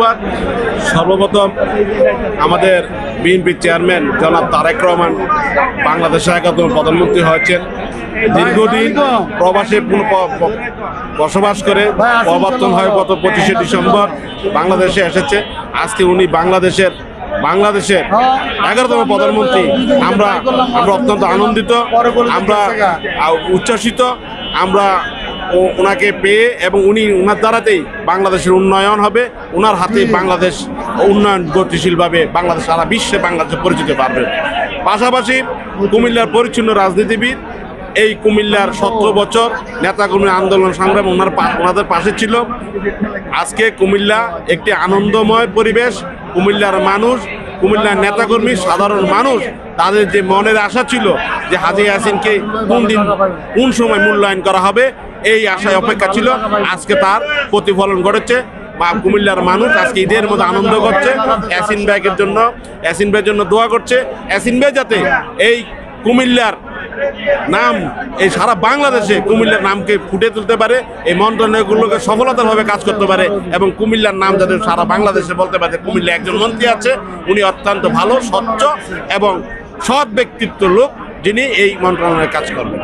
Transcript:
ধন্যবাদ। সর্বপ্রথম আমাদের বিএনপি চেয়ারম্যান জনাব তারেক রহমান বাংলাদেশের একাত্তম প্রধানমন্ত্রী হয়েছেন। দীর্ঘদিন প্রবাসে বসবাস করে প্রবর্তন হয় গত পঁচিশে ডিসেম্বর বাংলাদেশে এসেছে। আজকে উনি বাংলাদেশের বাংলাদেশের এগারোতম প্রধানমন্ত্রী। আমরা আমরা অত্যন্ত আনন্দিত। আমরা উচ্ছ্বাসিত। আমরা ও- ওনাকে পেয়ে এবং উনি ওনার দ্বারাতেই বাংলাদেশের উন্নয়ন হবে। ওনার হাতে বাংলাদেশ উন্নয়ন গতিশীলভাবে বাংলাদেশ, সারা বিশ্বে বাংলাদেশে পরিচিত পারবে পাশাপাশি কুমিল্লার পরিচ্ছন্ন রাজনীতিবিদ, এই কুমিল্লার সতেরো বছর নেতাকর্মী আন্দোলন সংগ্রাম ওনার ওনাদের পাশে ছিল। আজকে কুমিল্লা একটি আনন্দময় পরিবেশ। কুমিল্লার মানুষ, কুমিল্লার নেতাকর্মী, সাধারণ মানুষ, তাদের যে মনের আশা ছিল যে হাজি হাসিনকে কোন দিন কোন সময় মূল্যায়ন করা হবে এই আশায় অপেক্ষা ছিল। আজকে তার প্রতিফলন ঘটেছে। বা কুমিল্লার মানুষ আজকে ঈদের মধ্যে আনন্দ করছে। অ্যাসিন ব্যাগের জন্য, অ্যাসিন ব্যাগের জন্য দোয়া করছে। অ্যাসিন ব্যাগ যাতে এই কুমিল্লার নাম, এই সারা বাংলাদেশে কুমিল্লার নামকে ফুটে তুলতে পারে, এই মন্ত্রণালয়গুলোকে সফলতাভাবে কাজ করতে পারে এবং কুমিল্লার নাম যাতে সারা বাংলাদেশে বলতে পারে কুমিল্লা একজন মন্ত্রী আছে, উনি অত্যন্ত ভালো, স্বচ্ছ এবং সৎ ব্যক্তিত্ব লোক যিনি এই মন্ত্রণালয়ে কাজ করবেন।